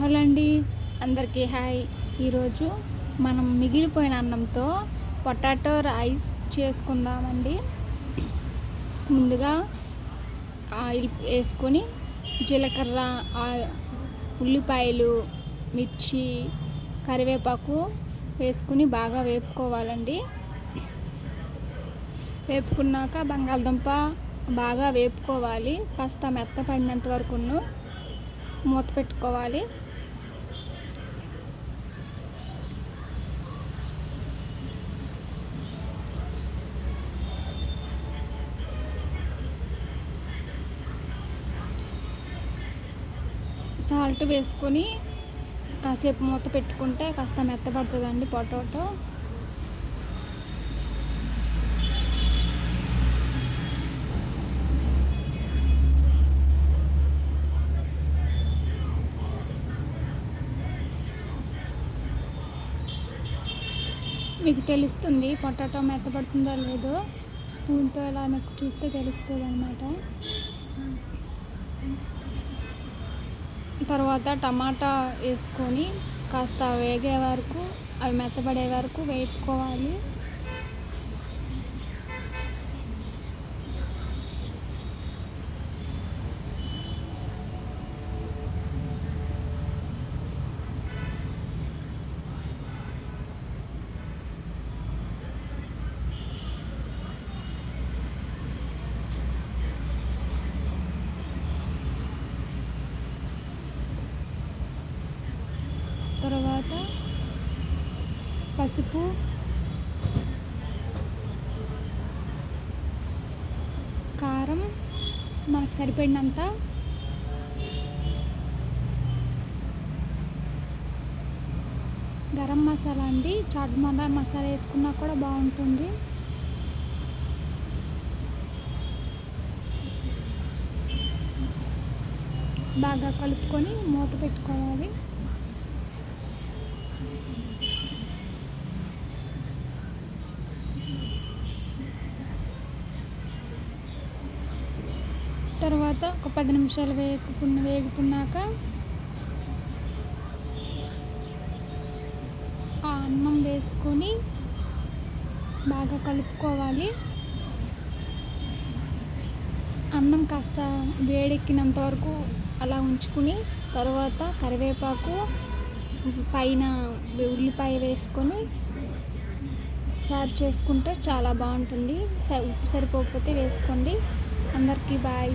Hello అండి. అందరికీ hi. ఈరోజు మనం మిగిలిపోయిన అన్నంతో పొటాటో రైస్ చేసుకుందామండి. ముందుగా ఆయిల్ వేసుకొని జీలకర్ర ఉల్లిపాయలు మిర్చి కరివేపాకు వేసుకుని బాగా వేపుకోవాలండి. వేపుకున్నాక బంగాళదుంప బాగా వేపుకోవాలి. కాస్త మెత్తపడినంత వరకును మూత పెట్టుకోవాలి. సాల్ట్ వేసుకొని కాసేపు మూత పెట్టుకుంటే కాస్త మెత్తపడుతుందండి పొటాటో. మీకు తెలుస్తుంది పొటాటో మెత్తపడుతుందో లేదో? స్పూన్తో ఇలా మీకు చూస్తే తెలుస్తుంది అనమాట తర్వాత టమాటా వేసుకొని కాస్త వేగే వరకు అవి మెత్తబడే వరకు వేపుకోవాలి. తర్వాత పసుపు. కారం. మనకు సరిపడినంత. గరం మసాలా అండి. చాట్ మసాలా వేసుకున్నా కూడా బాగుంటుంది. బాగా కలుపుకొని మూత పెట్టుకోవాలి. తర్వాత ఒక పది నిమిషాలు వేగుకున్న వేగుకున్నాక ఆ అన్నం వేసుకొని బాగా కలుపుకోవాలి. అన్నం కాస్త వేడెక్కినంత వరకు అలా ఉంచుకుని తర్వాత కరివేపాకు పైన ఉల్లిపాయ వేసుకొని సర్వ్ చేసుకుంటే చాలా బాగుంటుంది. ఉప్పు సరిపోకపోతే వేసుకోండి. అందరికీ బాయ్